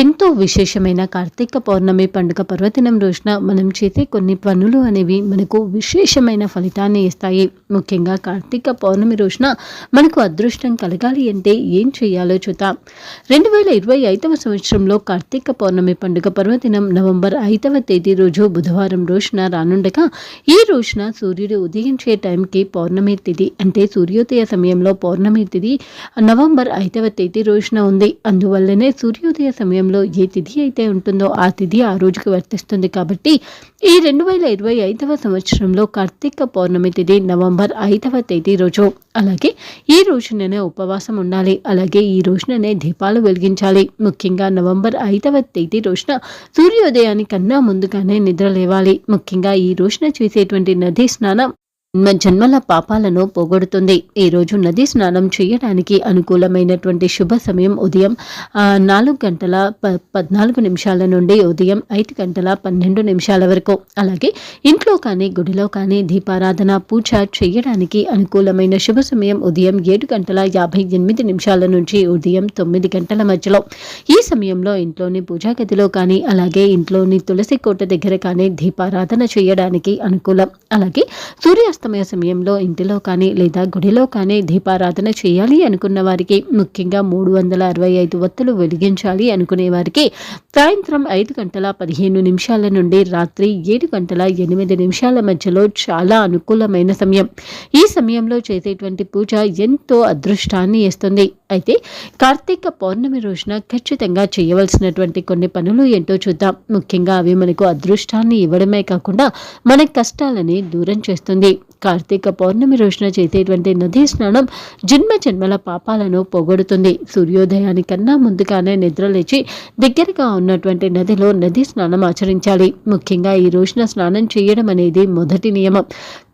ఎంతో విశేషమైన కార్తీక పౌర్ణమి పండుగ పర్వదినం రోజున మనం చేసే కొన్ని పనులు అనేవి మనకు విశేషమైన ఫలితాన్ని ఇస్తాయి. ముఖ్యంగా కార్తీక పౌర్ణమి రోజున మనకు అదృష్టం కలగాలి అంటే ఏం చేయాలో చూద్దాం. రెండు వేల ఇరవై ఐదవ సంవత్సరంలో కార్తీక పౌర్ణమి పండుగ పర్వదినం నవంబర్ ఐదవ తేదీ రోజు బుధవారం రోజున రానుండగా ఈ రోజున సూర్యుడు ఉదయించే టైంకి పౌర్ణమి తిథి అంటే సూర్యోదయ సమయంలో పౌర్ణమి తిథి నవంబర్ ఐదవ తేదీ రోజున ఉంది. అందువల్లనే సూర్యోదయ సమయం సమయంలో ఏ తిథి అయితే ఉంటుందో ఆ తిథి ఆ రోజుకి వర్తిస్తుంది కాబట్టి ఈ రెండు వేల ఇరవై ఐదవ సంవత్సరంలో కార్తీక పౌర్ణమి తిథి నవంబర్ ఐదవ తేదీ రోజు. అలాగే ఈ రోజుననే ఉపవాసం ఉండాలి. అలాగే ఈ రోజుననే దీపాలు వెలిగించాలి. ముఖ్యంగా నవంబర్ ఐదవ తేదీ రోజున సూర్యోదయానికన్నా ముందుగానే నిద్ర లేవాలి. ముఖ్యంగా ఈ రోజున చేసేటువంటి నదీ స్నానం జన్మల పాపాలను పోగొడుతుంది. ఈ రోజు నది స్నానం చేయడానికి అనుకూలమైనటువంటి శుభ సమయం ఉదయం నాలుగు గంటల ప పద్నాలుగు నిమిషాల నుండి ఉదయం ఐదు గంటల పన్నెండు నిమిషాల వరకు. అలాగే ఇంట్లో కానీ గుడిలో కానీ దీపారాధన పూజ చేయడానికి అనుకూలమైన శుభ సమయం ఉదయం ఏడు గంటల యాభై ఎనిమిది నిమిషాల నుంచి ఉదయం తొమ్మిది గంటల మధ్యలో. ఈ సమయంలో ఇంట్లోని పూజా గదిలో కానీ అలాగే ఇంట్లోని తులసి కోట దగ్గర కానీ దీపారాధన చేయడానికి అనుకూలం. అలాగే సూర్యాస్తమయ సమయంలో ఇంటిలో కానీ లేదా గుడిలో కానీ దీపారాధన చేయాలి అనుకున్న వారికి ముఖ్యంగా మూడు వందల అరవై ఐదు వత్తులు వెలిగించాలి అనుకునే వారికి సాయంత్రం ఐదు గంటల పదిహేను నిమిషాల నుండి రాత్రి ఏడు గంటల ఎనిమిది నిమిషాల మధ్యలో చాలా అనుకూలమైన సమయం. ఈ సమయంలో చేసేటువంటి పూజ ఎంతో అదృష్టాన్ని ఇస్తుంది. అయితే కార్తీక పౌర్ణమి రోజున ఖచ్చితంగా చేయవలసినటువంటి కొన్ని పనులు ఏంటో చూద్దాం. ముఖ్యంగా అవి మనకు అదృష్టాన్ని ఇవ్వడమే కాకుండా మన కష్టాలని దూరం చేస్తుంది. కార్తీక పౌర్ణమి రోజున చేసేటువంటి నదీ స్నానం జన్మ జన్మల పాపాలను పోగొడుతుంది. సూర్యోదయానికన్నా ముందుగానే నిద్రలేచి దగ్గరగా ఉన్నటువంటి నదిలో నదీ స్నానం ఆచరించాలి. ముఖ్యంగా ఈ రోజున స్నానం చేయడం అనేది మొదటి నియమం.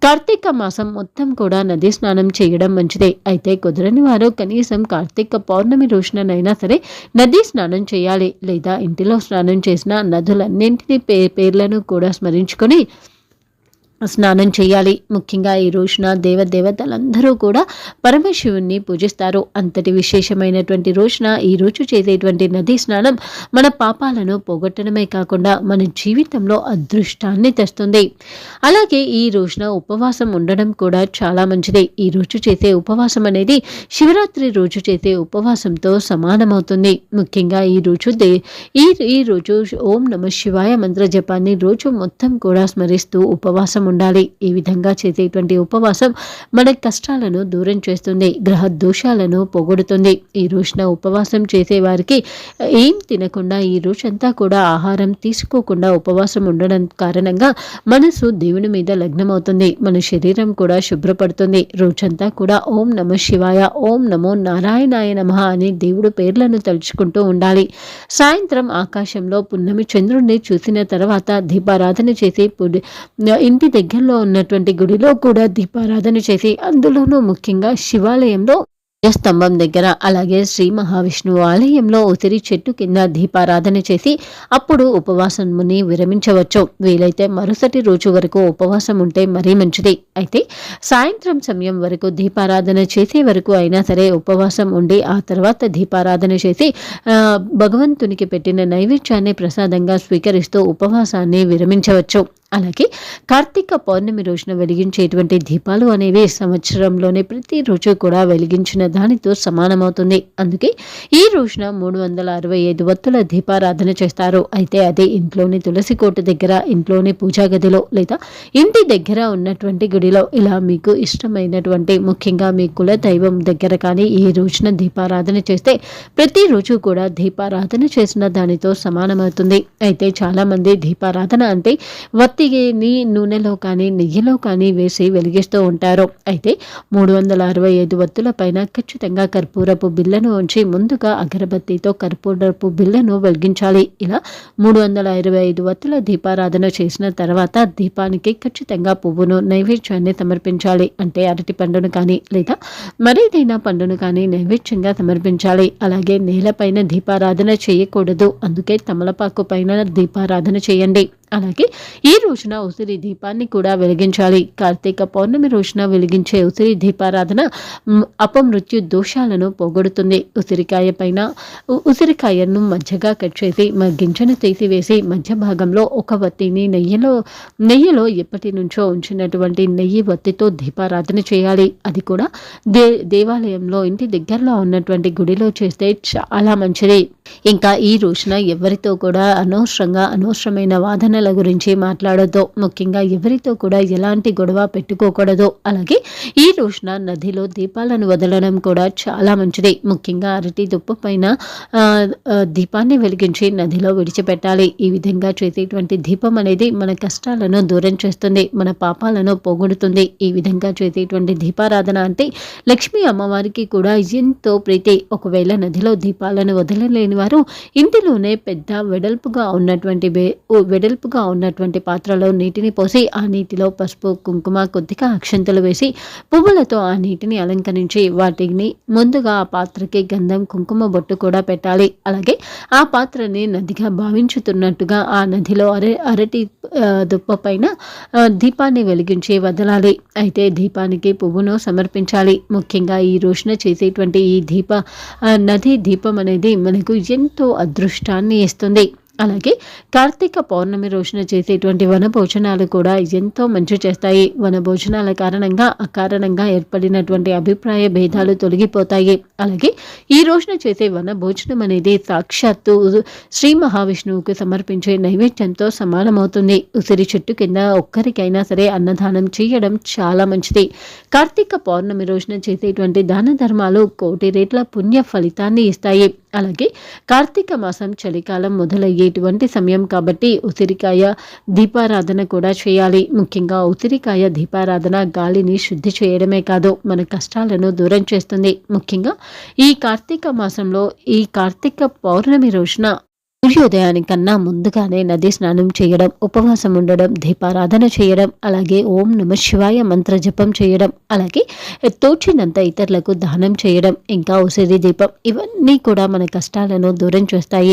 కార్తీక మాసం మొత్తం కూడా నది స్నానం చేయడం మంచిదే. అయితే కుదరని వారు కనీసం కార్తీక పౌర్ణమి రోషణనైనా సరే నది స్నానం చేయాలి. లేదా ఇంటిలో స్నానం చేసిన నదులన్నింటినీ పే పేర్లను కూడా స్మరించుకొని స్నానం చేయాలి. ముఖ్యంగా ఈ రోజున దేవదేవతలందరూ కూడా పరమశివుణ్ణి పూజిస్తారు. అంతటి విశేషమైనటువంటి రోజున ఈ రోజు చేసేటువంటి నదీ స్నానం మన పాపాలను పోగొట్టడమే కాకుండా మన జీవితంలో అదృష్టాన్ని తెస్తుంది. అలాగే ఈ రోజున ఉపవాసం ఉండడం కూడా చాలా మంచిది. ఈ రోజు చేసే ఉపవాసం అనేది శివరాత్రి రోజు చేసే ఉపవాసంతో సమానమవుతుంది. ముఖ్యంగా ఈ రోజు దే ఈ ఈ రోజు ఓం నమ శివాయ మంత్ర జపాన్ని రోజు మొత్తం కూడా స్మరిస్తూ ఉపవాసం ఉండాలి. ఈ విధంగా చేసేటువంటి ఉపవాసం మన కష్టాలను దూరం చేస్తుంది. గ్రహ దోషాలను పోగొడుతుంది. ఈ రోజున ఉపవాసం చేసేవారికి ఏం తినకుండా ఈ రోజంతా కూడా ఆహారం తీసుకోకుండా ఉపవాసం ఉండడం కారణంగా మనసు దేవుని మీద లగ్నమవుతుంది. మన శరీరం కూడా శుభ్రపడుతుంది. రోజంతా కూడా ఓం నమ శివాయ ఓం నమో నారాయణాయ నమ అని దేవుడు పేర్లను తలుచుకుంటూ ఉండాలి. సాయంత్రం ఆకాశంలో పున్నమి చంద్రుణ్ణి చూసిన తర్వాత దీపారాధన చేసి ఇంటి ఇంటి దగ్గరలో ఉన్నటువంటి గుడిలో కూడా దీపారాధన చేసి అందులోనూ ముఖ్యంగా శివాలయంలో స్తంభం దగ్గర అలాగే శ్రీ మహావిష్ణువు ఆలయంలో ఉసిరి చెట్టు కింద దీపారాధన చేసి అప్పుడు ఉపవాసముని విరమించవచ్చు. వీలైతే మరుసటి రోజు వరకు ఉపవాసం ఉంటే మరీ మంచిది. అయితే సాయంత్రం సమయం వరకు దీపారాధన చేసే వరకు అయినా సరే ఉపవాసం ఉండి ఆ తర్వాత దీపారాధన చేసి భగవంతునికి పెట్టిన నైవేద్యాన్ని ప్రసాదంగా స్వీకరిస్తూ ఉపవాసాన్ని విరమించవచ్చు. అలాగే కార్తీక పౌర్ణమి రోజున వెలిగించేటువంటి దీపాలు అనేవి సంవత్సరంలోనే ప్రతిరోజు కూడా వెలిగించిన దానితో సమానమవుతుంది. అందుకే ఈ రోజున మూడు వందల అరవై ఐదు వత్తుల దీపారాధన చేస్తారు. అయితే అదే ఇంట్లోని తులసి కోట దగ్గర ఇంట్లోని పూజా గదిలో లేదా ఇంటి దగ్గర ఉన్నటువంటి గుడిలో. ఇలా మీకు ఇష్టమైనటువంటి ముఖ్యంగా మీ కుల దైవం దగ్గర కానీ ఈ రోజున దీపారాధన చేస్తే ప్రతిరోజు కూడా దీపారాధన చేసిన దానితో సమానమవుతుంది. అయితే చాలామంది దీపారాధన అంటే వత్తిని నూనెలో కానీ నెయ్యిలో కానీ వేసి వెలిగిస్తూ ఉంటారు. అయితే మూడు వందల అరవై ఐదు వత్తుల పైన ఖచ్చితంగా కర్పూరపు బిళ్ళను ఉంచి ముందుగా అగరబత్తితో కర్పూరపు బిళ్ళను వెలిగించాలి. ఇలా మూడు వందల ఇరవై ఐదు వత్తుల దీపారాధన చేసిన తర్వాత దీపానికి ఖచ్చితంగా పువ్వును నైవేద్యాన్ని సమర్పించాలి. అంటే అరటి పండును కానీ లేదా మరేదైనా పండును కానీ నైవేద్యంగా సమర్పించాలి. అలాగే నేలపైన దీపారాధన చేయకూడదు. అందుకే తమలపాకు పైన దీపారాధన చేయండి. అలాగే ఈ రోజున ఉసిరి దీపాన్ని కూడా వెలిగించాలి. కార్తీక పౌర్ణమి రోజున వెలిగించే ఉసిరి దీపారాధన అపమృత్యు దోషాలను పోగొడుతుంది. ఉసిరికాయ పైన ఉసిరికాయను మధ్యగా కట్ చేసి మ- గింజను తీసివేసి మధ్య భాగంలో ఒక వత్తిని నెయ్యిలో నెయ్యిలో ఎప్పటి నుంచో ఉంచినటువంటి నెయ్యి వత్తితో దీపారాధన చేయాలి. అది కూడా దే దేవాలయంలో ఇంటి దగ్గరలో ఉన్నటువంటి గుడిలో చేస్తే చాలా మంచిది. ఇంకా ఈ రోజున ఎవరితో కూడా అనవసరంగా అనవసరమైన వాదనలు గురించి మాట్లాడొద్దు. ముఖ్యంగా ఎవరితో కూడా ఎలాంటి గొడవ పెట్టుకోకూడదు. అలాగే ఈ రోజున నదిలో దీపాలను వదలడం కూడా చాలా మంచిది. ముఖ్యంగా అరటి దుప్ప పైన దీపాన్ని వెలిగించి నదిలో విడిచిపెట్టాలి. ఈ విధంగా చేసేటువంటి దీపం అనేది మన కష్టాలను దూరం చేస్తుంది. మన పాపాలను పోగొడుతుంది. ఈ విధంగా చేసేటువంటి దీపారాధన అంటే లక్ష్మీ అమ్మవారికి కూడా ఎంతో ప్రీతి. ఒకవేళ నదిలో దీపాలను వదలలేని వారు ఇంటిలోనే పెద్ద వెడల్పుగా ఉన్నటువంటి వెడల్పు ఓ ఉన్నటువంటి పాత్రలో నీటిని పోసి ఆ నీటిలో పసుపు కుంకుమ కొద్దిగా అక్షంతలు వేసి పువ్వులతో ఆ నీటిని అలంకరించి వాటిని ముందుగా ఆ పాత్రకి గంధం కుంకుమ బొట్టు కూడా పెట్టాలి. అలాగే ఆ పాత్రని నదిగా భావించుతున్నట్టుగా ఆ నదిలో అర అరటి దుప్ప పైన దీపాన్ని వెలిగించి వదలాలి. అయితే దీపానికి పువ్వును సమర్పించాలి. ముఖ్యంగా ఈ రోజున చేసేటువంటి ఈ దీప నది దీపం అనేది మనకు ఎంతో అదృష్టాన్ని ఇస్తుంది. అలాగే కార్తీక పౌర్ణమి రోజున చేసేటువంటి వన భోజనాలు కూడా ఎంతో మంచి చేస్తాయి. వన భోజనాల కారణంగా అకారణంగా ఏర్పడినటువంటి అభిప్రాయ భేదాలు తొలగిపోతాయి. అలాగే ఈ రోజున చేసే వన భోజనం అనేది సాక్షాత్తు శ్రీ మహావిష్ణువుకు సమర్పించే నైవేద్యంతో సమానమవుతుంది. ఉసిరి చెట్టు కింద ఒక్కరికైనా సరే అన్నదానం చేయడం చాలా మంచిది. కార్తీక పౌర్ణమి రోజున చేసేటువంటి దాన ధర్మాలు కోటి రేట్ల పుణ్య ఫలితాన్ని ఇస్తాయి. అలాగే కార్తీక మాసం చలికాలం మొదలయ్యేటువంటి సమయం కాబట్టి ఉసిరికాయ దీపారాధన కూడా చేయాలి. ముఖ్యంగా ఉసిరికాయ దీపారాధన గాలిని శుద్ధి చేయడమే కాదు మన కష్టాలను దూరం చేస్తుంది. ముఖ్యంగా ఈ కార్తీక మాసంలో ఈ కార్తీక పౌర్ణమి రోజున సూర్యోదయానికన్నా ముందుగానే నది స్నానం చేయడం ఉపవాసం ఉండడం దీపారాధన చేయడం అలాగే ఓం నమ శివాయ మంత్ర జపం చేయడం అలాగే తోచినంత ఇతరులకు దానం చేయడం ఇంకా ఉసిరి దీపం ఇవన్నీ కూడా మన కష్టాలను దూరం చేస్తాయి.